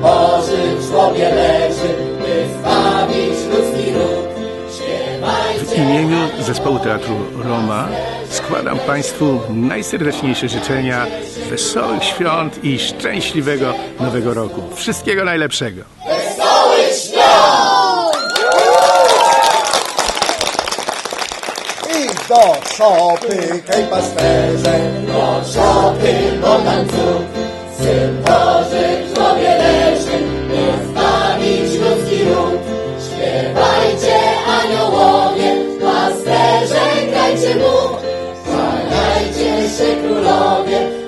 Boży w leży, by zbawić ludzki lud. W imieniu zespołu teatru Roma składam Państwu najserdeczniejsze życzenia wesołych świąt i szczęśliwego nowego roku. Wszystkiego najlepszego. Wesołych świąt! I do szopy, hej pasterze, do szopy, bo tańcu. Grajcie mu, kłaniajcie się królowie,